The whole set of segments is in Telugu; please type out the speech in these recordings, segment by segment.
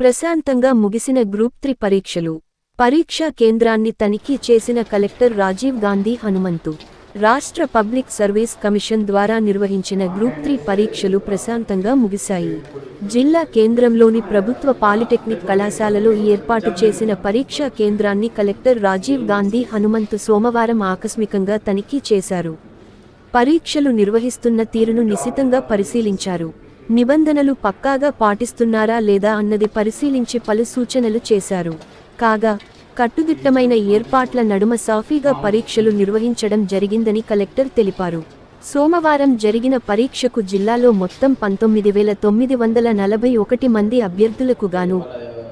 ప్రశాంతంగా ముగిసిన గ్రూప్ త్రీ పరీక్షలు. పరీక్షా కేంద్రాన్ని తనిఖీ చేసిన కలెక్టర్ రాజీవ్ గాంధీ హనుమంతు. రాష్ట్ర పబ్లిక్ సర్వీస్ కమిషన్ ద్వారా నిర్వహించిన గ్రూప్ త్రీ పరీక్షలు ప్రశాంతంగా ముగిశాయి. జిల్లా కేంద్రంలోని ప్రభుత్వ పాలిటెక్నిక్ కళాశాలలో ఏర్పాటు చేసిన పరీక్షా కేంద్రాన్ని కలెక్టర్ రాజీవ్ గాంధీ హనుమంతు సోమవారం ఆకస్మికంగా తనిఖీ చేశారు. పరీక్షలు నిర్వహిస్తున్న తీరును నిశితంగా పరిశీలించారు. నిబంధనలు పక్కాగా పాటిస్తున్నారా లేదా అన్నది పరిశీలించి పలు సూచనలు చేశారు. కాగా కట్టుదిట్టమైన ఏర్పాట్ల నడుమ సాఫీగా పరీక్షలు నిర్వహించడం జరిగిందని కలెక్టర్ తెలిపారు. సోమవారం జరిగిన పరీక్షకు జిల్లాలో మొత్తం పంతొమ్మిది వేల తొమ్మిది వందల నలభై ఒకటి మంది అభ్యర్థులకు గాను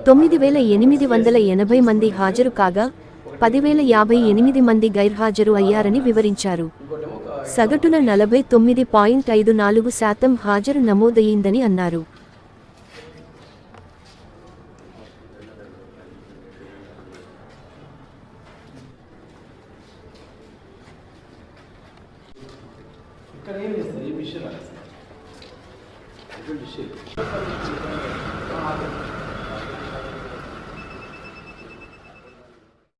తొమ్మిది వేల ఎనిమిది వందల ఎనభై మంది హాజరు కాగా పదివేల యాభై ఎనిమిది మంది గైర్హాజరు అయ్యారని వివరించారు. సగటున నలభై తొమ్మిది పాయింట్ ఐదు నాలుగు శాతం హాజరు నమోదయ్యిందని అన్నారు. ఇక్కడ ఏం చేస్తారు? ఏం విషయం విషయం